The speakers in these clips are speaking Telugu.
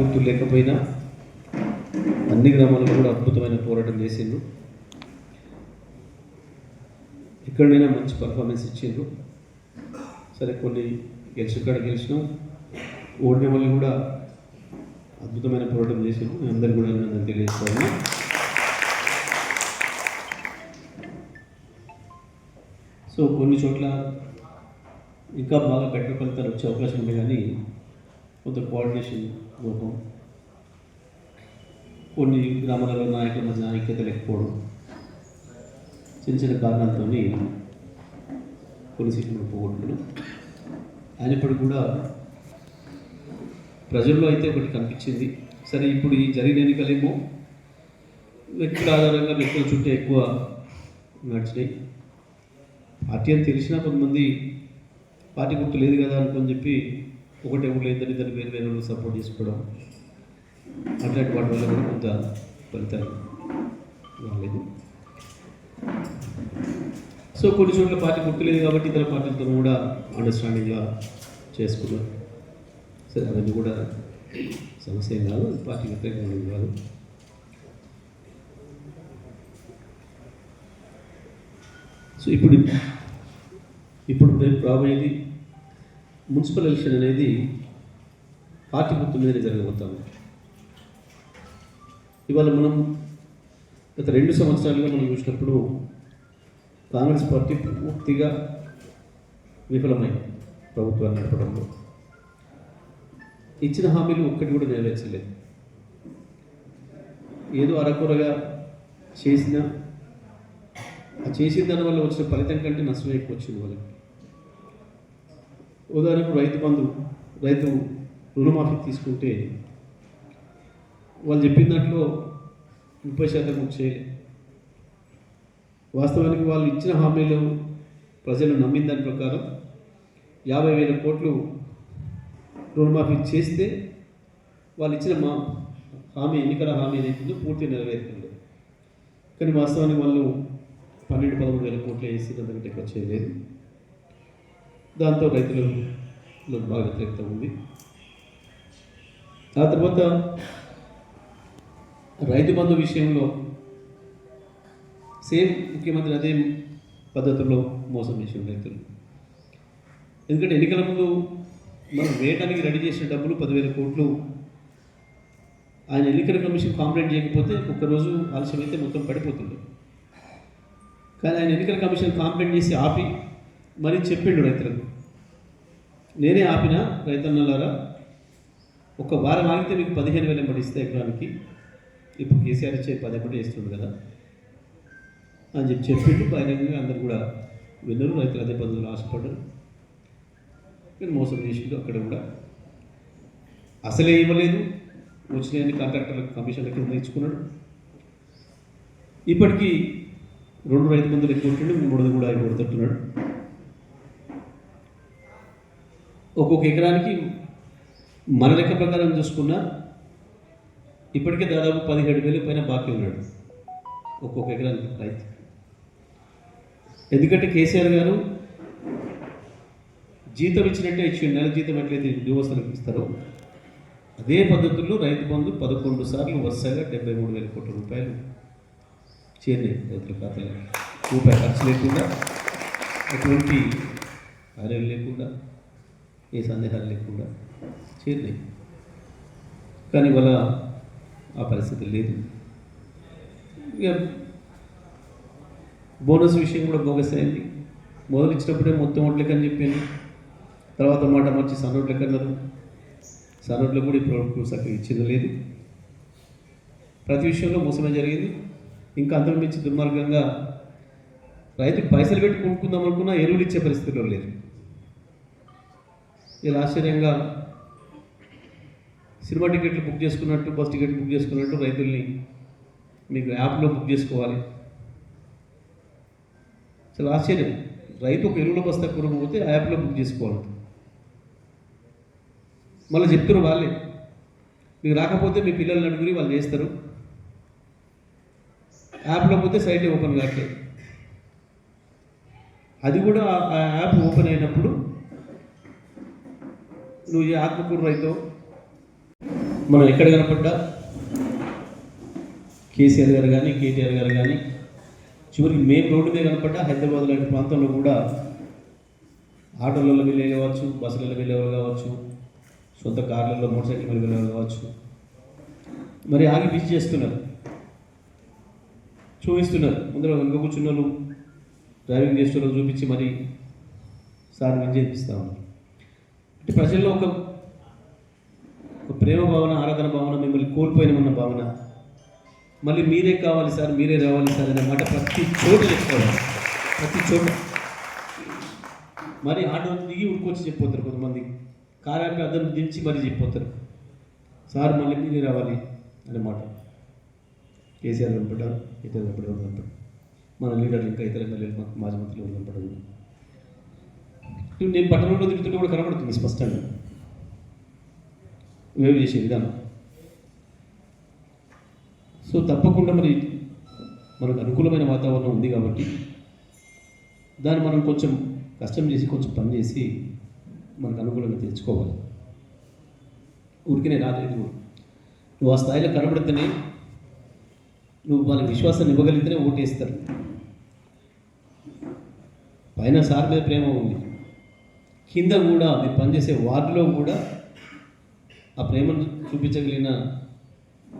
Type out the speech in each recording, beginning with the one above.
గుర్తు లేకపోయినా అన్ని గ్రామాల్లో కూడా అద్భుతమైన పోరాటం చేసిండ్రు. ఎక్కడైనా మంచి పర్ఫార్మెన్స్ ఇచ్చిండ్రు. సరే కొన్ని గెలిచిక్కడ గెలిచినాం. ఓడిన వాళ్ళు కూడా అద్భుతమైన పోరాటం చేసిండ్రు. మీ అందరు కూడా నన్ను తెలియజేస్తాను. సో కొన్ని చోట్ల ఇంకా బాగా బెటర్ ఫలితాలు వచ్చే అవకాశం ఉంది కానీ కొంత కోఆర్డినేషన్ లోపం కొన్ని గ్రామాలలో నాయకుల మధ్య ఐక్యత లేకపోవడం చిన్న చిన్న కారణాలతో కొన్ని సీట్లు పోగొట్టుకున్నాం అయినప్పటికీ కూడా ప్రజల్లో అయితే ఒకటి కనిపించింది. సరే ఇప్పుడు ఈ జరిగిన ఎన్నికలేమో వ్యక్తుల ఆధారంగా వ్యక్తుల చుట్టూ ఎక్కువ నడిచినాయి. పార్టీ అని తెలిసినా కొంతమంది పార్టీ గుర్తు లేదు కదా అనుకొని చెప్పి ఒకటే ఊళ్ళో ఇద్దరు ఇద్దరు వేరు వేరు వాళ్ళు సపోర్ట్ చేసుకోవడం అట్లాంటి వాటి వల్ల కూడా కొంత ఫలితాలు రాలేదు. సో కొన్ని చోట్ల పార్టీ గుర్తులేదు కాబట్టి ఇతర పార్టీలతో కూడా అండర్స్టాండింగ్గా చేసుకున్నారు సరే అవన్నీ కూడా సమస్య ఏం కాదు పార్టీ వ్యతిరేకంగా కాదు. సో ఇప్పుడు ఇప్పుడు రేపు రాబోయేది మున్సిపల్ ఎలక్షన్ అనేది పార్టీ గుర్తు మీదనే జరగబోతాము ఇవాళ మనం గత రెండు సంవత్సరాలుగా మనం చూసినప్పుడు కాంగ్రెస్ పార్టీ పూర్తిగా విఫలమైంది ప్రభుత్వాన్ని నడపడంలో. ఇచ్చిన హామీలు ఒక్కటి కూడా నెరవేర్చలేదు. ఏదో అరకొరగా చేసిన ఆ చేసిన దాని వల్ల వచ్చిన ఫలితం కంటే నష్టం ఎక్కువ వచ్చింది వాళ్ళకి. ఉదాహరణకు రైతు బంధు రైతు రుణమాఫీ తీసుకుంటే వాళ్ళు చెప్పిన దాంట్లో ముప్పై శాతం వచ్చే వాస్తవానికి వాళ్ళు ఇచ్చిన హామీలు ప్రజలు నమ్మిన దాని ప్రకారం యాభై వేల కోట్లు రుణమాఫీ చేస్తే వాళ్ళు ఇచ్చిన మా హామీ ఎన్నికల హామీ ఏదైతుందో పూర్తి నెరవేరుతుంది. కానీ వాస్తవానికి వాళ్ళు పన్నెండు పదమూడు వేల కోట్లు వేసి అంతకంటే ఎక్కువ చేయలేదు. దాంతో రైతులలో బాగా వ్యతిరేకత ఉంది. ఆ తర్వాత రైతు బంధు విషయంలో సేమ్ ముఖ్యమంత్రి అదే పద్ధతుల్లో మోసం చేసిన రైతులు. ఎందుకంటే ఎన్నికల ముందు మనం వేయడానికి రెడీ చేసిన డబ్బులు పదివేల కోట్లు ఆయన ఎన్నికల కమిషన్ కాంప్లైంట్ చేయకపోతే ఒక్కరోజు అయితే మొత్తం పడిపోతుంది. కానీ ఆయన ఎన్నికల కమిషన్ కాంప్లైంట్ చేసి ఆపి మరీ చెప్పిండు రైతులకు నేనే ఆపిన రైతన్నలారా ఒక వారం ఆగితే మీకు పదిహేను వేల ఇస్తే ఎకరానికి. ఇప్పుడు కేసీఆర్ ఇచ్చే పది ఒకటి కదా. అని చెప్పి చెప్పిండు. బహిరంగంగా అందరు కూడా విన్నరు. రైతులు అదే పద్ధతిలో ఆశపడ్డారు. నేను మోసం చేసిండు అక్కడ కూడా. అసలే ఇవ్వలేదు. వచ్చిన కాంట్రాక్టర్లకు కమిషన్ల కింద ఇచ్చుకున్నాడు ఇప్పటికీ రెండు రైతు మందులు ఎక్కువ ఉంటుండే మూడు కూడా ఆయన కొడుతున్నాడు ఒక్కొక్క ఎకరానికి మన లెక్క ప్రకారం చూసుకున్నా ఇప్పటికే దాదాపు పదిహేడు వేలు పైన బాకీ ఉన్నాడు ఒక్కొక్క ఎకరానికి రైతు. ఎందుకంటే కేసీఆర్ గారు జీతం ఇచ్చినట్టే ఇచ్చి నెల జీతం ఎట్లయితే ఉద్యోగస్తులకు ఇస్తారో అదే పద్ధతుల్లో రైతు బంధు పదకొండు సార్లు వరుసగా డెబ్బై మూడు వేల కోట్ల రూపాయలు చేరినాయి రైతుల ఖాతాలో రూపాయి ఖర్చు లేకుండా ఎటువంటి కార్యాలు లేకుండా ఏ సందేహాలు లేకుండా చేరినాయి కానీ ఇవాళ ఆ పరిస్థితి లేదు. ఇక బోనస్ విషయం కూడా బోగస్ అయింది. మొదలు ఇచ్చినప్పుడే మొత్తం ఓట్లకి అని చెప్పింది తర్వాత మాట వచ్చి సన్నోట్లకి అన్నారు. సన్నోట్లు కూడా ఇప్పుడు సరిగ్గా ఇచ్చింది లేదు. ప్రతి విషయంలో మోసమే జరిగింది. ఇంకా అంతకు మించి దుర్మార్గంగా రైతు పైసలు పెట్టి కొనుక్కుందాం అనుకున్నా ఎరువులు ఇచ్చే పరిస్థితిలో లేదు ఇలా ఆశ్చర్యంగా సినిమా టికెట్లు బుక్ చేసుకున్నట్టు బస్ టికెట్ బుక్ చేసుకున్నట్టు రైతుల్ని మీకు యాప్లో బుక్ చేసుకోవాలి. చాలా ఆశ్చర్యం. రైతు ఒక ఎరువుల బస్తా కొనుక్కోతే ఆ యాప్లో బుక్ చేసుకోవాలి. మళ్ళీ చెప్తున్నారు వాళ్ళే. మీకు రాకపోతే మీ పిల్లల్ని అడుగుని వాళ్ళు చేస్తారు. యాప్లో పోతే సైట్ ఓపెన్ కావట్లేదు. అది కూడా ఆ యాప్ ఓపెన్ అయినప్పుడు నువ్వు ఏ ఆత్మకూరు రైతో. మనం ఎక్కడ కనపడ్డా? కేసీఆర్ గారు కానీ కేటీఆర్ గారు కానీ చివరికి మేము రోడ్డు మీద కనపడ్డా. హైదరాబాద్ లాంటి ప్రాంతంలో కూడా ఆటోలలో వెళ్ళే కావచ్చు బస్సులలో వెళ్ళేవాళ్ళు కావచ్చు సొంత కార్లలో మోటార్ సైకిల్ మీద వెళ్ళేవాళ్ళు కావచ్చు. మరి ఆగి పిచ్చి చేస్తున్నారు. చూపిస్తున్నారు. ముందర వెనుక కూర్చున్న వాళ్ళు డ్రైవింగ్ చేసే చూపించి మరి సార్ విజ్ చేపిస్తా ఉన్నారు. ఈ ప్రజల్లో ఒక ఒక ప్రేమ భావన ఆరాధన భావన మిమ్మల్ని కోల్పోయినమన్న భావన. మళ్ళీ మీరే కావాలి సార్ మీరే రావాలి సార్ అనే మాట ప్రతి చోట చెప్పుకోవాలి. ప్రతి చోట. మరి ఆటో దిగి ఉడుకొచ్చి చెప్పిపోతారు కొంతమంది. కారాపి అద్దం దించి మరీ చెప్పిపోతారు సార్ మళ్ళీ మీరే రావాలి అనే మాట. కేసీఆర్ కనపడ్డారు ఇతర కనపడ్డారు కనపడ్డారు. మన లీడర్లు ఇంకా ఇతర ఎమ్మెల్యేలు మాజీ మంత్రులు కనపడదు నేను పట్టణంలో తిరుగుతుంటే కూడా కనబడుతుంది స్పష్టంగా. వేవ్ చేసే విధానం? సో తప్పకుండా మరి మనకు అనుకూలమైన వాతావరణం ఉంది కాబట్టి దాన్ని మనం కొంచెం కష్టం చేసి కొంచెం పని చేసి మనకు అనుకూలంగా తెచ్చుకోవాలి. ఊరికినే రాలేదు. నువ్వు ఆ స్థాయిలో కనబడితేనే నువ్వు వాళ్ళకి విశ్వాసాన్ని ఇవ్వగలిగితేనే ఓటేస్తారు. పైన సార్ మీద ప్రేమ ఉంది. కింద కూడా మీరు పనిచేసే వార్డులో కూడా ఆ ప్రేమను చూపించగలిగిన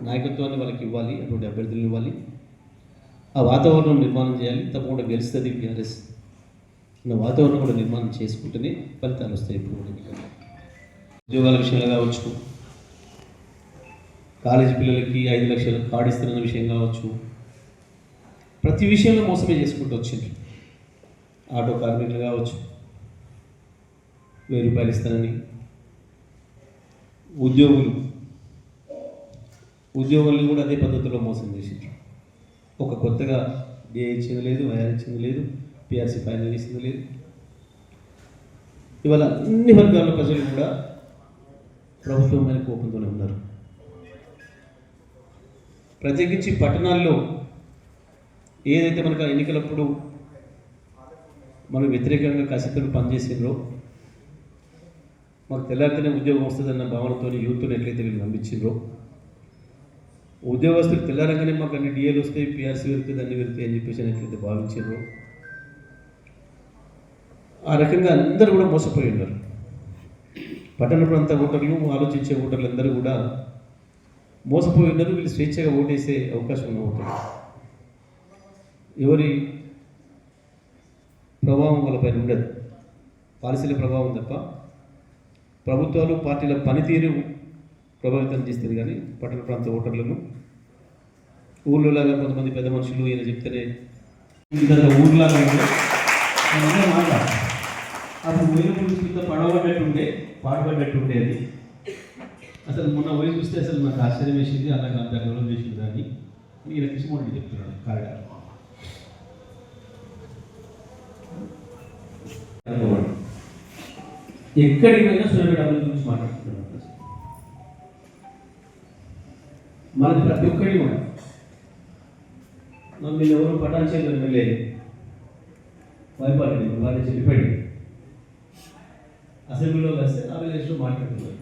నాయకత్వాన్ని వాళ్ళకి ఇవ్వాలి అటువంటి అభ్యర్థులను ఇవ్వాలి. ఆ వాతావరణం నిర్మాణం చేయాలి తప్పకుండా గెలుస్తుంది బీఆర్ఎస్ అన్న వాతావరణం కూడా నిర్మాణం చేసుకుంటేనే ఫలితాలు వస్తాయి ఇప్పుడు ఉద్యోగాల విషయంలో కావచ్చు కాలేజీ పిల్లలకి ఐదు లక్షల కార్డు ఇస్తున్న విషయం కావచ్చు ప్రతి విషయంలో మోసమే చేసుకుంటూ వచ్చింది ఆటో కార్మికులు కావచ్చు వెయ్యి రూపాయలు ఇస్తానని ఉద్యోగులు ఉద్యోగుల్ని కూడా అదే పద్ధతిలో మోసం చేసింది ఒక కొత్తగా ఏ ఇచ్చింది లేదు వైఆర్ ఇచ్చింది లేదు పిఆర్సీ ఫైనల్ చేసింది లేదు. ఇవాళ అన్ని వర్గాల ప్రజలు కూడా ప్రభుత్వం మీద కోపంతోనే ఉన్నారు. ప్రత్యేకించి పట్టణాల్లో ఏదైతే మనకు ఎన్నికలప్పుడు మనం వ్యతిరేకంగా కసితలు పనిచేసిండ్రో మాకు తెల్లారితేనే ఉద్యోగం వస్తుందన్న భావనతో యూత్ని ఎట్లయితే వీళ్ళు నమ్మించిండ్రో ఉద్యోగస్తులు తెల్లారంగానే మాకు అన్ని డిఏలు వస్తాయి పిఆర్సీ వెళ్తుంది అన్ని వెళ్తాయి అని చెప్పేసి ఎట్లయితే భావించారు ఆ రకంగా అందరూ కూడా మోసపోయి ఉన్నారు. పట్టణ ప్రాంత ఓటర్లు ఆలోచించే ఓటర్లు అందరూ కూడా మోసపోయి ఉన్నారు వీళ్ళు స్వేచ్ఛగా ఓటేసే అవకాశం ఉన్న ఓటర్లు. ఎవరి ప్రభావం వాళ్ళపైన ఉండదు. పాలసీల ప్రభావం తప్ప ప్రభుత్వాలు పార్టీల పనితీరు ప్రభావితం చేస్తుంది కానీ పట్టణ ప్రాంత ఓటర్లను ఊళ్ళోలాగా కొంతమంది పెద్ద మనుషులు ఈయన చెప్తేనే ఊర్లాగా ఉండే అదే మాట. అప్పుడు వేలు గురించి కింద పడవబెట్టుండే పాడబెట్టుండే అది. అసలు మొన్న పోయి చూస్తే అసలు నాకు ఆశ్చర్యం వేసింది అలా అంత గౌరవం చేసింది దాన్ని. ఈయన కృష్ణమూర్తి చెప్తున్నాడు కారిడార్ ఎక్కడికి పోయినా సూర్యపేట గురించి మాట్లాడుతున్నాడు మనది ప్రతి ఒక్కటి కూడా. మీరు ఎవరు పటాన్ చేయలేదు వెళ్ళేది భయపడండి వారిని చెప్పండి అసెంబ్లీలో వస్తే ఆ విలేజ్లో మాట్లాడుతున్నారు.